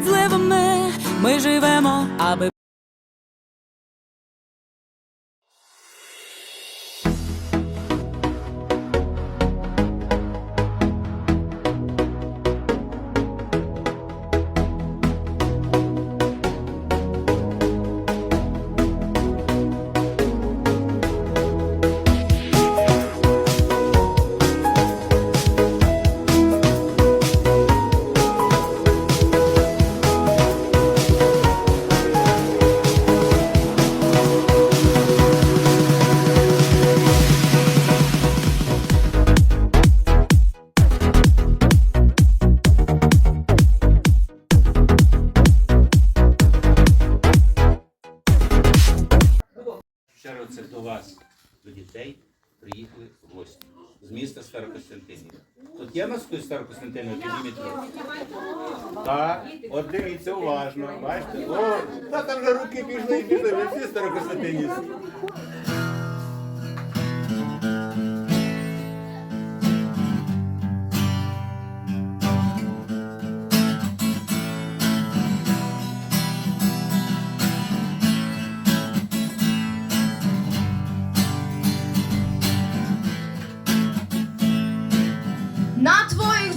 під ми живемо, аби Щиро це до вас, до дітей, приїхали гості з міста Старокостянтинів. Тут є Москви Старокостянтинів, підніміть руку. Так, от дивіться уважно, бачите? О, та там вже руки пішли і пішли, ви всі Старокостянтинівці.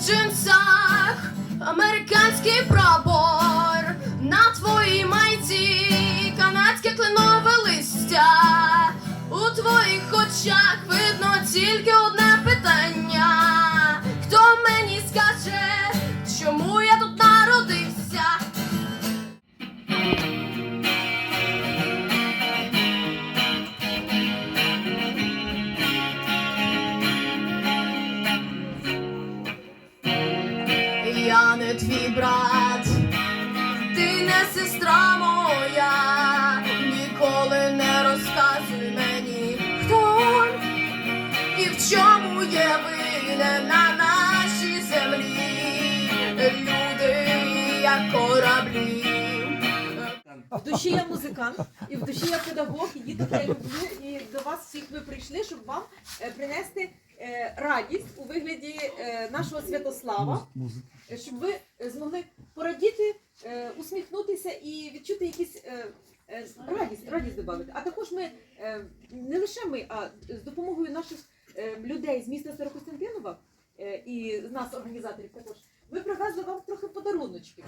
Джинсах американський прапор, на твоїй майці канадське кленове листя. У твоїх очах видно тільки одне питання. Хто мені скаже, твій брат, ти не сестра моя, ніколи не розказуй мені, хто і в чому є винен на нашій землі, люди як кораблі. В душі я музикант, і в душі я педагог, і діток я люблю. І до вас всіх ми прийшли, щоб вам е, принести радість у вигляді е, нашого Святослава, е, щоб ви е, змогли порадіти, е, усміхнутися і відчути якісь е, е, радість, радість додати. А також ми е, не лише ми, а з допомогою наших е, людей з міста Старокостянтинова е, і з нас, організаторів, також ми привезли вам трохи подаруночки.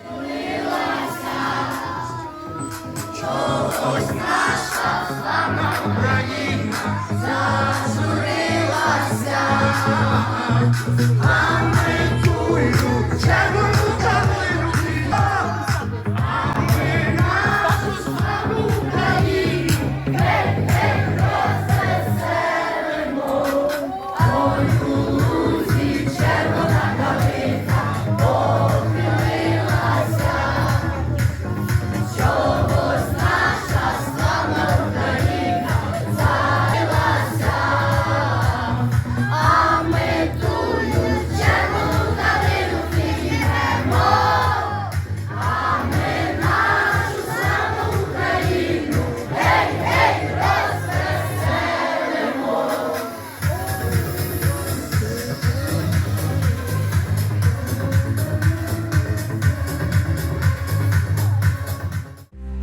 Америку люблю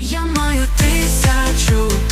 Я маю тисячу.